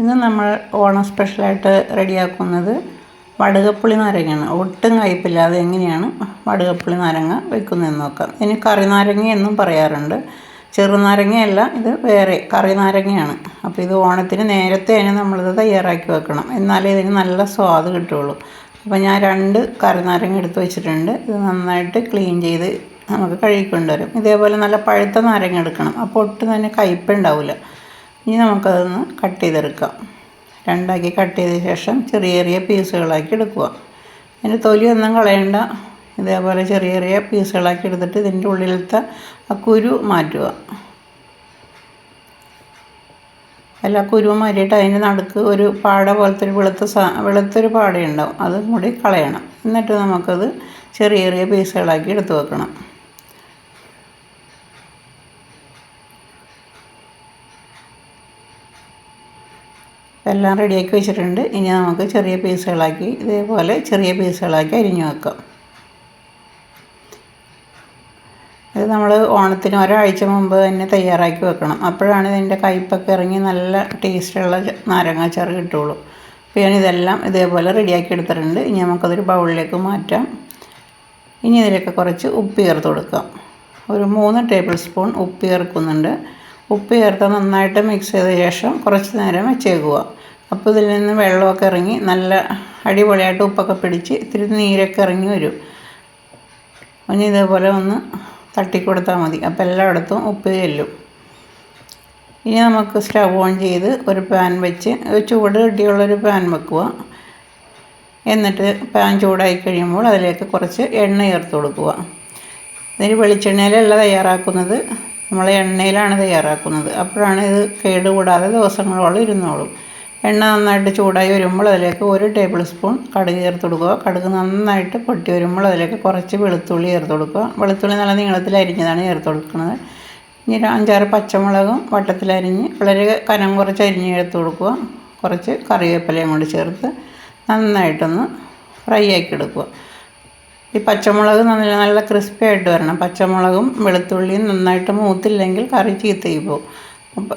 ഇന്ന് നമ്മൾ ഓണം സ്പെഷ്യലായിട്ട് റെഡിയാക്കുന്നത് വടുകപ്പുളി നാരങ്ങയാണ്. ഒട്ടും കയ്പില്ലാതെ എങ്ങനെയാണ് വടുകപ്പുളി നാരങ്ങ വെക്കുന്നതെന്ന് നോക്കാം. ഇനി കറി നാരങ്ങ എന്നും പറയാറുണ്ട്. ചെറുനാരങ്ങയല്ല ഇത് വേറെ കറി നാരങ്ങയാണ്. അപ്പോൾ ഇത് ഓണത്തിന് നേരത്തെ തന്നെ നമ്മളിത് തയ്യാറാക്കി വെക്കണം. എന്നാലേ ഇതിന് നല്ല സ്വാദ് കിട്ടുള്ളൂ അപ്പോൾ ഞാൻ രണ്ട് കറി നാരങ്ങ എടുത്ത് വെച്ചിട്ടുണ്ട്. ഇത് നന്നായിട്ട് ക്ലീൻ ചെയ്ത് നമുക്ക് കഴുകിക്കൊണ്ടുവരും ഇതേപോലെ നല്ല പഴുത്ത നാരങ്ങ എടുക്കണം. അപ്പോൾ ഒട്ടും തന്നെ കയ്പുണ്ടാവില്ല ഇനി നമുക്കതൊന്ന് കട്ട് ചെയ്തെടുക്കാം. രണ്ടാക്കി കട്ട് ചെയ്ത ശേഷം ചെറിയ ചെറിയ പീസുകളാക്കി എടുക്കുക. അതിന്റെ തൊലിയൊന്നും കളയണ്ട. ഇതേപോലെ ചെറിയ ചെറിയ പീസുകളാക്കി എടുത്തിട്ട് ഇതിന്റെ ഉള്ളിലത്തെ ആ കുരു മാറ്റുക. അല്ല കുരു മാറ്റിയിട്ട് അതിന്റെ നടുക്ക് ഒരു പാട പോലത്തെ ഒരു വെളുത്ത സാ വെളുത്തൊരു പാടയുണ്ടാവും. അതും കൂടി കളയണം. എന്നിട്ട് നമുക്കത് ചെറിയ ചെറിയ പീസുകളാക്കി എടുത്ത് വെക്കണം. എല്ലാം റെഡിയാക്കി വെച്ചിട്ടുണ്ട്. ഇനി നമുക്ക് ചെറിയ പീസുകളാക്കി ഇതേപോലെ ചെറിയ പീസുകളാക്കി അരിഞ്ഞു വെക്കാം. ഇത് നമ്മൾ ഓണത്തിന് ഒരാഴ്ച മുമ്പ് തന്നെ തയ്യാറാക്കി വെക്കണം. അപ്പോഴാണ് ഇതിന്റെ കയ്പൊക്കെ ഇറങ്ങി നല്ല ടേസ്റ്റുള്ള നാരങ്ങാച്ചാറ് കിട്ടുള്ളൂ അപ്പോൾ ഞാനിതെല്ലാം ഇതേപോലെ റെഡിയാക്കി എടുത്തിട്ടുണ്ട്. ഇനി നമുക്കതൊരു ബൗളിലേക്ക് മാറ്റാം. ഇനി ഇതിലേക്ക് കുറച്ച് ഉപ്പ് ചേർത്ത് കൊടുക്കാം. ഒരു മൂന്ന് ടേബിൾ സ്പൂൺ ഉപ്പ് ചേർക്കുന്നുണ്ട്. ഉപ്പ് ചേർത്ത് നന്നായിട്ട് മിക്സ് ചെയ്ത ശേഷം കുറച്ച് നേരം വെച്ചേക്കുക. അപ്പോൾ ഇതിൽ നിന്ന് വെള്ളമൊക്കെ ഇറങ്ങി നല്ല അടിപൊളിയായിട്ട് ഉപ്പൊക്കെ പിടിച്ച് ഇത്തിരി നീരൊക്കെ ഇറങ്ങി വരും. ഒന്ന് ഇതേപോലെ ഒന്ന് തട്ടിക്കൊടുത്താൽ മതി. അപ്പോൾ എല്ലായിടത്തും ഉപ്പ് ചെല്ലും. ഇനി നമുക്ക് സ്റ്റവ് ഓൺ ചെയ്ത് ഒരു പാൻ വെച്ച് ചൂട് കിട്ടിയുള്ളൊരു പാൻ വെക്കുക. എന്നിട്ട് പാൻ ചൂടായി കഴിയുമ്പോൾ അതിലേക്ക് കുറച്ച് എണ്ണ ചേർത്ത് കൊടുക്കുക. ഇതിന് വെളിച്ചെണ്ണയിലല്ല തയ്യാറാക്കുന്നത്. നമ്മൾ എണ്ണയിലാണ് തയ്യാറാക്കുന്നത്. അപ്പോഴാണ് ഇത് കേടുകൂടാതെ ദിവസങ്ങളോളം ഇരുന്നോളും. എണ്ണ നന്നായിട്ട് ചൂടായി വരുമ്പോൾ അതിലേക്ക് ഒരു ടേബിൾ സ്പൂൺ കടുക് ചേർത്ത് കൊടുക്കുക. കടുക് നന്നായിട്ട് പൊട്ടി വരുമ്പോൾ അതിലേക്ക് കുറച്ച് വെളുത്തുള്ളി ചേർത്ത് കൊടുക്കുക. വെളുത്തുള്ളി നല്ല നീളത്തിലരിഞ്ഞതാണ് ചേർത്ത് കൊടുക്കുന്നത്. ഇനി ഒരു അഞ്ചാറ് പച്ചമുളകും വട്ടത്തിലരിഞ്ഞ് വളരെ കനം കുറച്ച് അരിഞ്ഞ് ചേർത്ത് കൊടുക്കുക. കുറച്ച് കറിവേപ്പിലയും കൂടി ചേർത്ത് നന്നായിട്ടൊന്ന് ഫ്രൈ ആക്കി എടുക്കുക. ഈ പച്ചമുളക് നല്ല നല്ല ക്രിസ്പി ആയിട്ട് വരണം. പച്ചമുളകും വെളുത്തുള്ളിയും നന്നായിട്ട് മൂത്തില്ലെങ്കിൽ കറി ചീത്തയായി പോകും.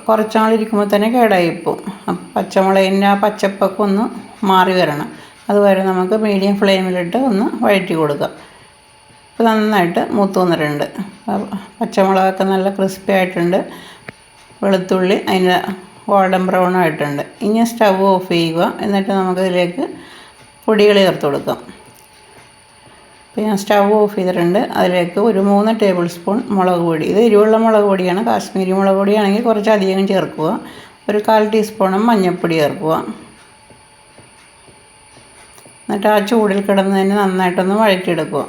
കുറച്ച് നാളിരിക്കുമ്പോൾ തന്നെ കേടായി പോകും. പച്ചമുളകിന്റെ ആ പച്ചപ്പൊക്കെ ഒന്ന് മാറി വരണം. അതുവരെ നമുക്ക് മീഡിയം ഫ്ലെയിമിലിട്ട് ഒന്ന് വഴറ്റി കൊടുക്കാം. ഇപ്പോൾ നന്നായിട്ട് മൂത്ത് വന്നിട്ടുണ്ട്. പച്ചമുളകൊക്കെ നല്ല ക്രിസ്പി ആയിട്ടുണ്ട്. വെളുത്തുള്ളി അതിന്റെ ഗോൾഡൻ ബ്രൗൺ ആയിട്ടുണ്ട്. ഇനി സ്റ്റവ് ഓഫ് ചെയ്യുക. എന്നിട്ട് നമുക്കിതിലേക്ക് പൊടികൾ ചേർത്ത് കൊടുക്കാം. അപ്പോൾ ഞാൻ സ്റ്റവ് ഓഫ് ചെയ്തിട്ടുണ്ട്. അതിലേക്ക് ഒരു മൂന്ന് ടേബിൾ സ്പൂൺ മുളക് പൊടി. ഇത് എരിവുള്ള മുളക് പൊടിയാണ്. കാശ്മീരി മുളക് പൊടിയാണെങ്കിൽ കുറച്ച് അധികം ചേർക്കുക. ഒരു കാൽ ടീസ്പൂണും മഞ്ഞൾപ്പൊടി ചേർക്കുക. എന്നിട്ട് ആ ചൂടിൽ കിടന്ന് തന്നെ നന്നായിട്ടൊന്ന് വഴറ്റിയെടുക്കുക.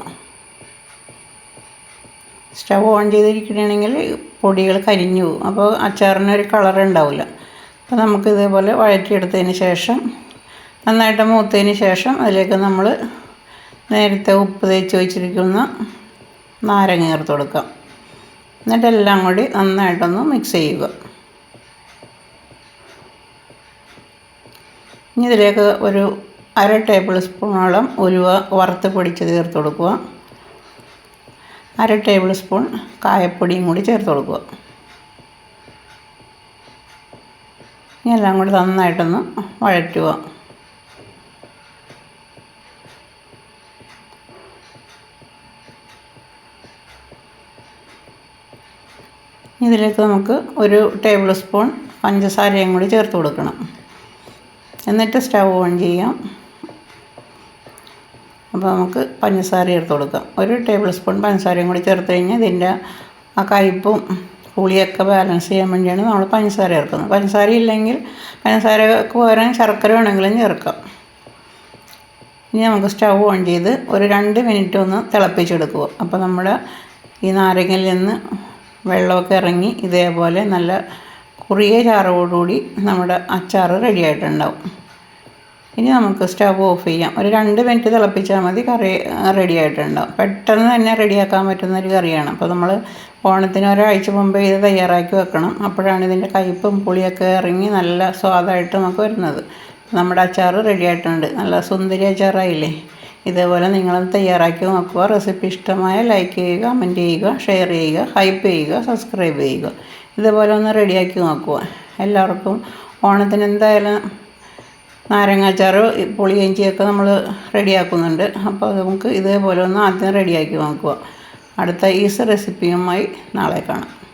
സ്റ്റവ് ഓൺ ചെയ്തിരിക്കണമെങ്കിൽ പൊടികൾ കരിഞ്ഞു പോകും. അപ്പോൾ അച്ചാറിന് ഒരു കളർ ഉണ്ടാവില്ല. അപ്പോൾ നമുക്ക് ഇതേപോലെ വഴറ്റിയെടുത്തതിന് ശേഷം നന്നായിട്ട് മൂത്തതിന് ശേഷം അതിലേക്ക് നമ്മൾ നേരത്തെ ഉപ്പ് തേച്ച് വെച്ചിരിക്കുന്ന നാരങ്ങ ചേർത്ത് കൊടുക്കാം. എന്നിട്ട് എല്ലാം കൂടി നന്നായിട്ടൊന്ന് മിക്സ് ചെയ്യുക. ഇനി ഇതിലേക്ക് ഒരു അര ടേബിൾ സ്പൂണോളം ഉലുവ വറുത്ത് പൊടിച്ച് ചേർത്ത് കൊടുക്കുക. അര ടേബിൾ സ്പൂൺ കായപ്പൊടിയും കൂടി ചേർത്ത് കൊടുക്കുക. ഇനി എല്ലാം കൂടി നന്നായിട്ടൊന്ന് വഴറ്റുക. ഇതിലേക്ക് നമുക്ക് ഒരു ടേബിൾ സ്പൂൺ പഞ്ചസാരയും കൂടി ചേർത്ത് കൊടുക്കണം. എന്നിട്ട് സ്റ്റവ് ഓൺ ചെയ്യാം. അപ്പോൾ നമുക്ക് പഞ്ചസാര ചേർത്ത് കൊടുക്കാം. ഒരു ടേബിൾ സ്പൂൺ പഞ്ചസാരയും കൂടി ചേർത്ത് കഴിഞ്ഞാൽ ഇതിന്റെ ആ കയ്പും പുളിയൊക്കെ ബാലൻസ് ചെയ്യാൻ വേണ്ടിയാണ് നമ്മൾ പഞ്ചസാര ചേർക്കുന്നത്. പഞ്ചസാര ഇല്ലെങ്കിൽ പഞ്ചസാരക്ക് പകരം ശർക്കര വേണമെങ്കിലും ചേർക്കാം. ഇനി നമുക്ക് സ്റ്റവ് ഓൺ ചെയ്ത് ഒരു രണ്ട് മിനിറ്റ് ഒന്ന് തിളപ്പിച്ചെടുക്കുക. അപ്പോൾ നമ്മുടെ ഈ നാരങ്ങയിൽ നിന്ന് വെള്ളമൊക്കെ ഇറങ്ങി ഇതേപോലെ നല്ല കുറിയ ചാറോടുകൂടി നമ്മുടെ അച്ചാർ റെഡി ആയിട്ടുണ്ടാവും ഇനി നമുക്ക് സ്റ്റവ് ഓഫ് ചെയ്യാം. ഒരു രണ്ട് മിനിറ്റ് തിളപ്പിച്ചാൽ മതി കറി റെഡി ആയിട്ടുണ്ടാവും പെട്ടെന്ന് തന്നെ റെഡിയാക്കാൻ പറ്റുന്ന ഒരു കറിയാണ്. അപ്പോൾ നമ്മൾ ഓണത്തിന് ഒരാഴ്ച മുമ്പേ ഇത് തയ്യാറാക്കി വെക്കണം. അപ്പോഴാണ് ഇതിന്റെ കയ്പും പുളിയൊക്കെ ഇറങ്ങി നല്ല സ്വാദായിട്ട് നമുക്ക് വരുന്നത്. നമ്മുടെ അച്ചാർ റെഡി ആയിട്ടുണ്ട് നല്ല സുന്ദരി അച്ചാറായില്ലേ? ഇതേപോലെ നിങ്ങളും തയ്യാറാക്കി നോക്കുക. റെസിപ്പി ഇഷ്ടമായ ലൈക്ക് ചെയ്യുക കമന്റ് ചെയ്യുക ഷെയർ ചെയ്യുക ഹൈപ്പ് ചെയ്യുക സബ്സ്ക്രൈബ് ചെയ്യുക. ഇതേപോലെ ഒന്ന് റെഡിയാക്കി നോക്കുക. എല്ലാവർക്കും ഓണത്തിന് എന്തായാലും നാരങ്ങാച്ചാറ് പുളിയിഞ്ചിയൊക്കെ നമ്മൾ റെഡിയാക്കുന്നുണ്ട് അപ്പോൾ നമുക്ക് ഇതേപോലെ ഒന്ന് ആദ്യം റെഡിയാക്കി നോക്കുക. അടുത്ത ഈസ് റെസിപ്പിയുമായി നാളെ കാണാം.